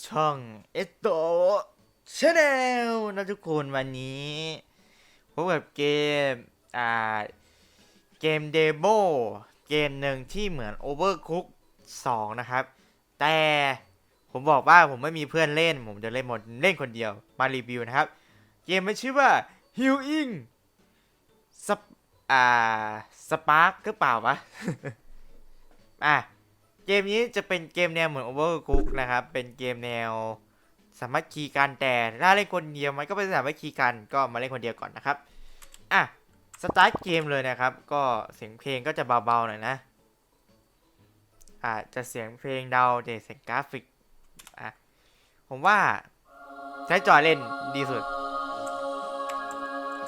ช่องเอสโตชาแนลนะทุกคนวันนี้พบกับเกม อ่า เกมเดโมเกมหนึ่งที่เหมือน Overcook 2 นะครับ แต่ผมบอกว่าผมไม่มีเพื่อนเล่น ผมจะเล่นหมดเล่นคนเดียวมารีวิวนะครับ เกมมันชื่อว่า Healing สปอ่าสปาร์กหรือเปล่าวะ อะ เกมนี้จะเป็นเกมแนวเหมือน Overcook นะครับ เป็นเกมแนวสามัคคีกันแต่ถ้าเล่นคนเดียวมันก็เป็นสามัคคีกันก็มาเล่นคนเดียวก่อนนะครับ อะ สตาร์ทเกมเลยนะครับ ก็เสียงเพลงก็จะเบาๆหน่อยนะ อ่าจะเสียงเพลงเดาเดเสียงกราฟิก อะ ผมว่าใช้จอยเล่นดีสุด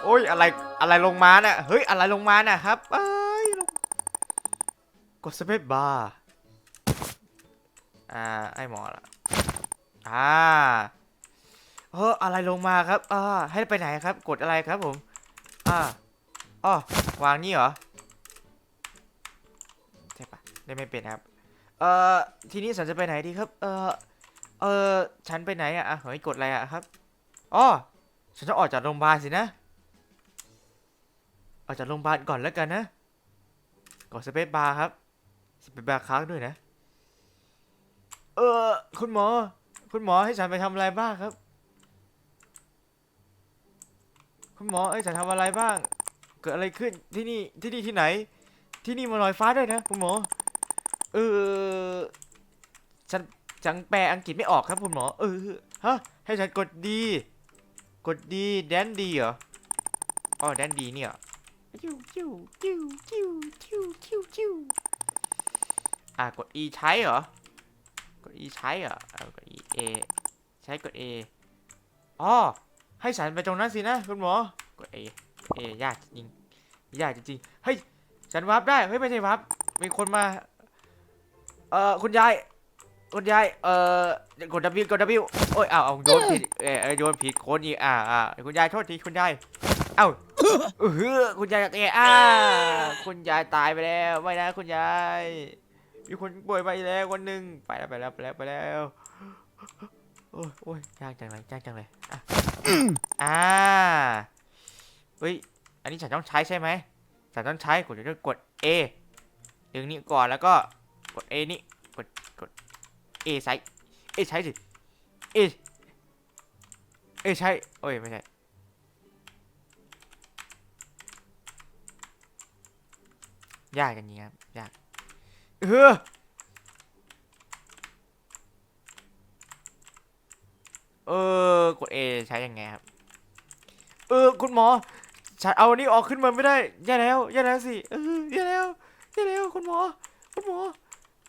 โอ้ยอะไรอะไรลงมาน่ะ เฮ้ยอะไรลงมาน่ะครับเอ้ยกดสเปซบาร์ อ่า ไอหมอละอ่าเอออะไรลงมาครับอ่าให้ไปไหนครับ กดอะไรครับผม อ่าอ๋อวางนี่เหรอ ใช่ปะได้ไม่เป็นครับ เอ่อ ทีนี้ฉันจะไปไหนดีครับ เอ่อ เอ่อ ฉันไปไหนอะอะเฮ้ย กดอะไรอะครับ อ๋อ ฉันจะออกจากโรงพยาบาลสินะ ออกจากโรงพยาบาลก่อนแล้วกันนะ กดสเปซบาร์ครับสเปซบาร์ค้างด้วยนะ เออ คุณหมอ คุณหมอให้ฉันไปทำอะไรบ้างครับ คุณหมอให้ฉันทำอะไรบ้าง เกิดอะไรขึ้นที่นี่ที่นี่ที่ไหน ที่นี่มันลอยฟ้าด้วยนะ คุณหมอ เออ ฉันจังแปลอังกฤษไม่ออกครับ คุณหมอ เออฮะให้ฉันกดดี กดดีแดนดีเหรออ๋อแดนดีเนี่ยจิ้วจิ้วจิ้วจิ้วจิ้วจิ้วจิ้วอะกด E ใช้เหรอ กด E ใช้เหรอเอากด E A ใช้กด A อ๋อ ให้ฉันไปตรงนั้นสินะคุณหมอ กด A A ยากจริง ยากจริงเฮ้ย ฉันวับได้ เฮ้ย ไม่ใช่วับ มีคนมา เอ่อ คุณยาย คุณยาย เอ่อ กด W กด W โอ้ยเอาเอาโยนผิด เออเอโยนผิดคนอีกอ่าอ่าคุณยายโทษที คุณยาย เอ้าเออคุณยายเออ่าคุณยายตายไปแล้ว ไม่นะ คุณยาย มีคนป่วยไปแล้วคนหนึ่งไปแล้วไปแล้วไปแล้วไปแล้วโอ้ยโอ้ยยากจังเลยยากจังเลยอะอ่าเฮ้ยอันนี้ฉันต้องใช้ใช่ไหมฉันต้องใช้กดจะกด A ดึงนี้ก่อนแล้วก็กด A นี่กดกด A ใช้ A ใช้สิ A A ใช้โอ้ยไม่ใช่ยากกันจริงครับยาก เออเออกด A ใช้ยังไงครับ เออคุณหมอ ฉันเอาอันนี้ออกขึ้นมาไม่ได้แย่แล้วแย่แล้วสิเออแย่แล้วแย่แล้วคุณหมอ คุณหมอ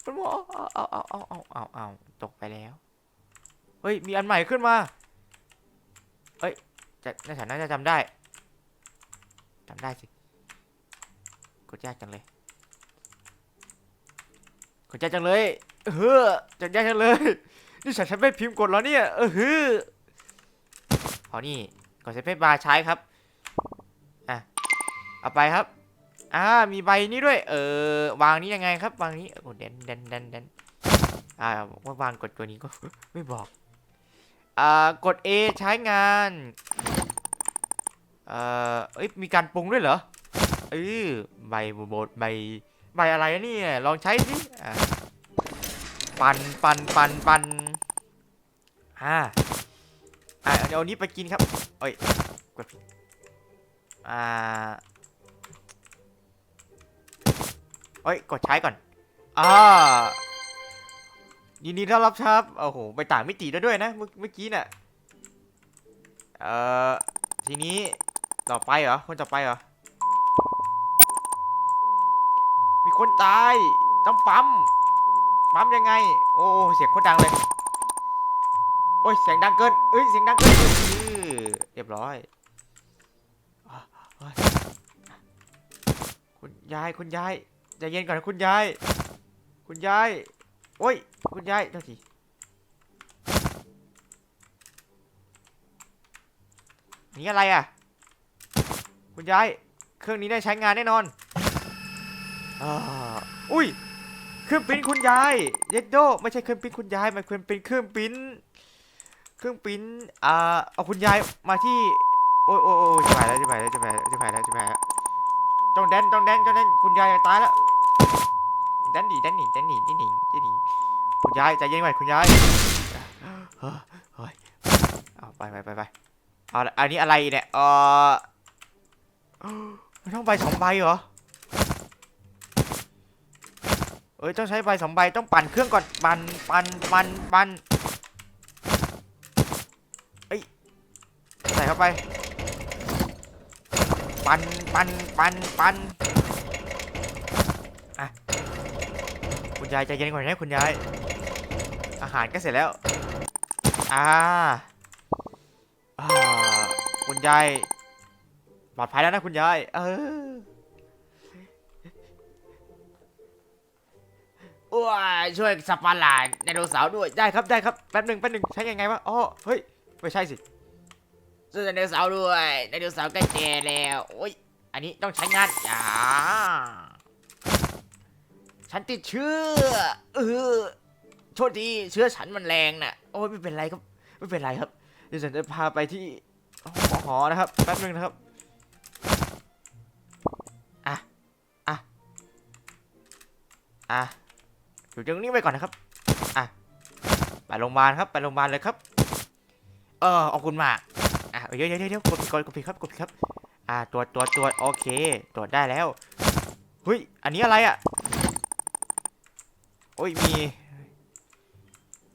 คุณหมอ เอาเอาเอาเอาเอาเอาเอาตกไปแล้ว เฮ้ย มีอันใหม่ขึ้นมา เฮ้ยจะน่าฉันน่าจะจำได้จำได้สิ กดยากจังเลย กดยากจังเลยเออจะยากจังเลย นี่ฉันใช้ไม่พิมพ์กดแล้วเนี่ย เออฮือพอนี่กดใช้เพชรบาร์ใช้ครับ อะ เอาไปครับ อ่า มีใบนี้ด้วย เออ วางนี้ยังไงครับ วางนี้โอ้เดนเดนเดนเดนอ่าว่าวางกดตัวนี้ก็ไม่บอก อ่า กด A ใช้งาน เอ่อเอ้ย มีการปรุงด้วยเหรอเออใบโบดใบ ใบอะไรเนี่ย ลองใช้สิ อ่าปันปันปันปันอ่าอ่าเดี๋ยวเอานี้ไปกินครับเอ้ยกดผิดอ่าเอ้ยกดใช้ก่อนอ่ายินดีต้อนรับครับโอ้โหไปต่างมิติได้ด้วยนะเมื่อเมื่อกี้น่ะเอ่อทีนี้ต่อไปเหรอคนต่อไปเหรอมีคนตาย ต้องปั๊ม ปั๊มยังไง โอ้เสียงโคตรดังเลย โอ้ยเสียงดังเกินเอ้ยเสียงดังเกินอื้อเรียบร้อย คุณยายคุณยายใจเย็นก่อนนะคุณยาย คุณยาย โอ้ย คุณยายเท่าทีนี่อะไรอะ คุณยาย เครื่องนี้ได้ใช้งานแน่นอนอ่าอุ้ย เครื่องปิ้นคุณยายเยดโดไม่ใช่เครื่องปิ้นคุณยายมันควรเป็นเครื่องปิ้นเครื่องปิ้นอ่าเอาคุณยายมาที่โอ้ยโอ้ยโอ้ยจะไปแล้วจะไปแล้วจะไปแล้วจะไปแล้วจะไปแล้วต้องแดนต้องแดนต้องแดนคุณยายจะตายแล้วแดนหนีแดนหนีแดนหนีแดนหนีแดนหนีคุณยายใจเย็นไว้คุณยายเฮ้ยเฮ้ยเอาไปไปไปไปเอาอันนี้อะไรเนี่ยเออมันต้องใบสองใบเหรอ เอ้ยต้องใช้ใบสองใบต้องปั่นเครื่องก่อนปั่นปั่นปั่นปั่นเอ้ยใส่เข้าไป ปั่นปั่นปั่นปั่นอะคุณยายใจเย็นก่อนนะคุณยายอาหารก็เสร็จแล้วอ่าอ่าคุณยายปลอดภัยแล้วนะคุณยาย เออ อ้ยช่วยสับประหลาดไดโนเสาร์ด้วยได้ครับได้ครับแป๊บหนึ่งแป๊บหนึ่งใช้ยังไงวะอ๋อเฮ้ยไม่ใช่สิช่วยไดโนเสาร์ด้วยไดโนเสาร์ใกล้แก่แล้วโอ้ยอันนี้ต้องใช้งานอ่าฉันติดเชื้อเออโทษทีเชื้อฉันมันแรงน่ะโอ้ยไม่เป็นไรครับไม่เป็นไรครับเดี๋ยวฉันจะพาไปที่หอหอนะครับแป๊บหนึ่งนะครับอะอะอะ อยู่ตรงนี้ไว้ก่อนนะครับ อะ ไปโรงพยาบาลครับ ไปโรงพยาบาลเลยครับ เออเอาคุณมาก อะเดี๋ยวเดี๋ยวเดี๋ยวกดผิดก่อนกดผิดครับ กดผิดครับ อ่า ตรวจตรวจตรวจโอเค ตรวจได้แล้ว เฮ้ย อันนี้อะไรอะ โอ้ย มี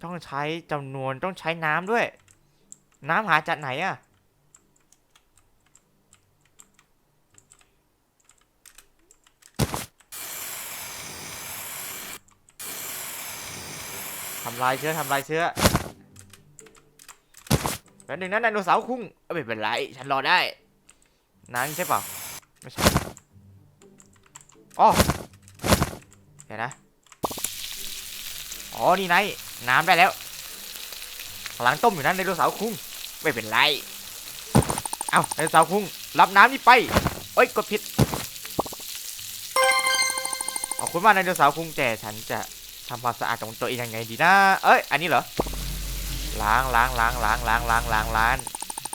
ต้องใช้จำนวน ต้องใช้น้ำด้วย น้ำหาจากไหนอะำลายเชื้อทำลายเชื้อแล้วหนึ่งนั้นไดโนเสาร์คุ้งเอ้ยไม่เป็นไรฉันรอได้น้ำใช่เปล่าไม่ใช่อ๋อเดี๋ยวนะอ๋อนี่ไงน้ำได้แล้วกำลังต้มอยู่นั้นไดโนเสาร์คุ้งไม่เป็นไรเอาไดโนเสาร์คุ้งรับน้ำนี่ไปเอ้ยกดผิดขอบคุณมากไดโนเสาร์คุ้งแต่ฉันจะ ทำความสะอาดของตัวเองยังไงดีนะ เอ้ย อันนี้เหรอ ล้างล้างล้างล้างล้างล้างล้างล้าง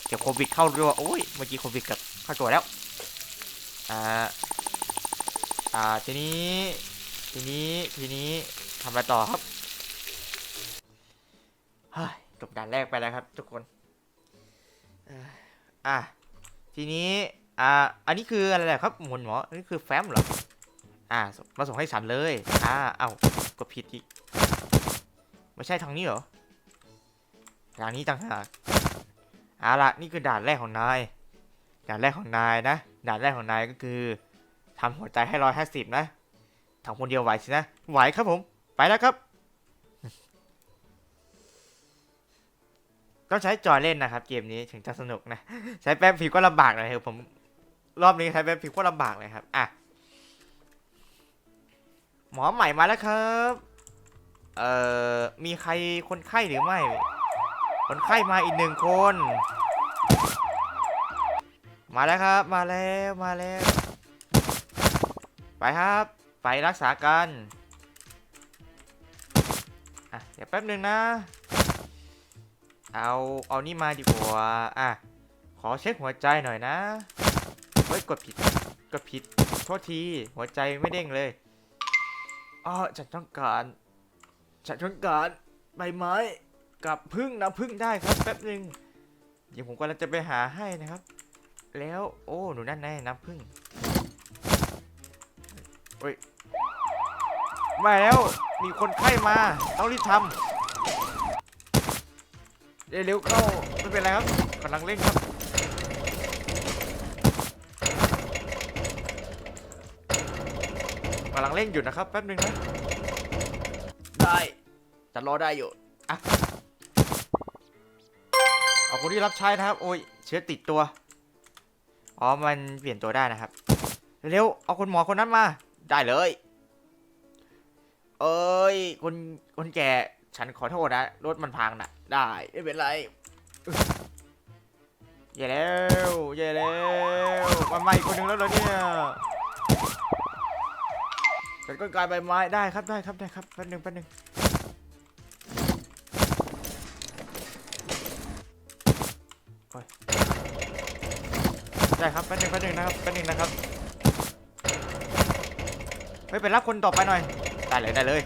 เดี๋ยวโควิดเข้าด้วโอ้ย เมื่อกี้โควิดกับเข้าตัวแล้ว อ่า อ่า ทีนี้ ทีนี้ ทีนี้ทำอะไรต่อครับ เฮ้ย จบด่านแรกไปแล้วครับ ทุกคน อ่ออะทีนี้ อ่า อันนี้คืออะไรครับหมุนหมออันนี้คือแฟ้มเหรอ อ่ามาส่งให้ฉันเลย อ่า เอ้าก็ผิดอีก ไม่ใช่ทางนี้เหรอทางนี้ต่างหากเอาละนี่คือด่านแรกของนาย ด่านแรกของนายนะ ด่านแรกของนายก็คือทำหัวใจให้ร้อยห้าสิบนะทำคนเดียวไหวสินะ ไหวครับผม ไปแล้วครับต้องใช้จอยเล่นนะครับ เกมนี้ถึงจะสนุกนะ ใช้แป๊บผิวก็ลำบากหน่อยครับผม รอบนี้ใช้แป๊บผิวก็ลำบากเลยครับ อะ หมอใหม่มาแล้วครับ เอ่อ มีใครคนไข้หรือไม่ คนไข้มาอีกหนึ่งคน มาแล้วครับ มาแล้วมาแล้ว ไปครับ ไปรักษากันอะเดี๋ยวแป๊บหนึ่งนะ เอาเอานี่มาดีกว่าอะขอเช็คหัวใจหน่อยนะ เฮ้ยกดผิดกดผิด โทษทีหัวใจไม่เด้งเลย อ๋อฉันต้องการ ฉันต้องการใบไม้กับพึ่งน้ำพึ่งได้ครับแป๊บหนึ่งเดี๋ยวผมกำลังจะไปหาให้นะครับ แล้วโอ้หนูนั่นแน่น้ำพึ่งโอ้ยมาแล้วมีคนไข้มาต้องรีบทำเร็วๆเข้าไม่เป็นไรครับกำลังเร่งครับ กำลังเร่งอยู่นะครับแป๊บหนึ่งนะได้จะรอได้อยู่อะเอาคนที่รับใช้นะครับ โอ้ยเชื้อติดตัว อ๋อ มันเปลี่ยนตัวได้นะครับ เร็วเอาคนหมอคนนั้นมา ได้เลย เอ้ยคนคนแก่ฉันขอโทษนะ รถมันพังนะได้ ไม่เป็นไรอึ๊ะแย่แล้วแย่แล้วมาใหม่คนหนึ่งแล้วเหรอเนี่ย ตัดก้นกลายใบไม้ได้ครับได้ครับได้ครับแป๊บหนึงแป๊บหนึงได้ครับแป๊บหนึงแป๊บหนึงนะครับแป๊บหนึงนะครับไปไปรับคนต่อไปหน่อยได้เลยได้เลย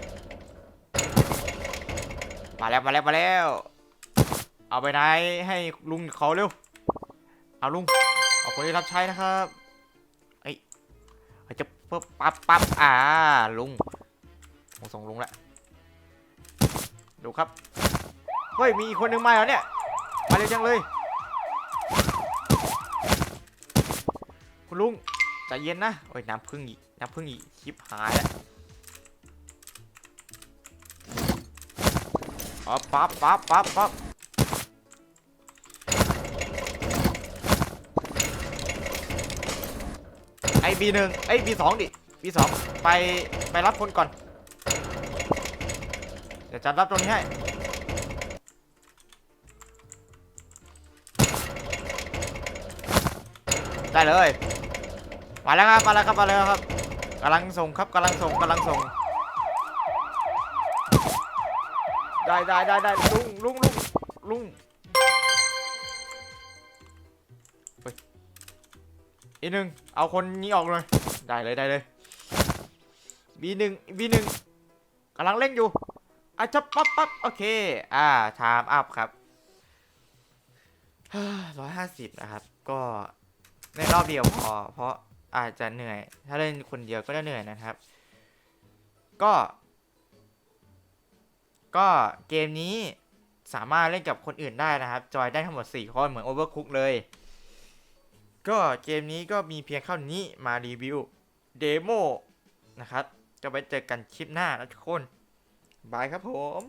มาแล้วมาแล้วมาแล้ว เอาไปไหนให้ลุงเขาเร็วเอาลุงเอาคนที่รับใช้นะครับ เฮ้ยจะปั๊บปั๊บปบอ่าลุงผมส่งลุงละดูครับเฮ้ยมีอีกคนหนึ่งมาแล้วเนี่ยมาเร็วจังเลย คุณลุงใจเย็นนะโอ้ยน้ำพึ่งอีกน้ำพึ่งอีกชิบหายแล้วปั๊บปั๊บปั๊บปั๊บปั๊บ บีหนึ่งไอ้บีสองดิบีสองไปไปรับคนก่อน เดี๋ยวจัดรับตรงนี้ให้ได้เลย มาแล้วครับมาแล้วครับมาแล้วครับกำลังส่งครับกำลังส่งกำลังส่ง ได้ได้ได้ได้ลุงลุงลุงลุง อีหนึ่งเอาคนนี้ออกเลยได้เลยได้เลยบีหนึ่งบีหนึ่งกำลังเล่นอยู่อาจจะปั๊บปั๊บโอเค อ่าไทม์อัพครับร้อยห้าสิบนะครับ ก็ในรอบเดียวพอ เพราะอาจจะเหนื่อย ถ้าเล่นคนเดียวก็จะเหนื่อยนะครับ ก็ ก็เกมนี้สามารถเล่นกับคนอื่นได้นะครับ จอยได้ทั้งหมด 4 คนเหมือน Overcook เลย ก็เกมนี้ก็มีเพียงเท่านี้มารีวิวเดโมนะครับ ก็ไปเจอกันคลิปหน้านะทุกคน บายครับผม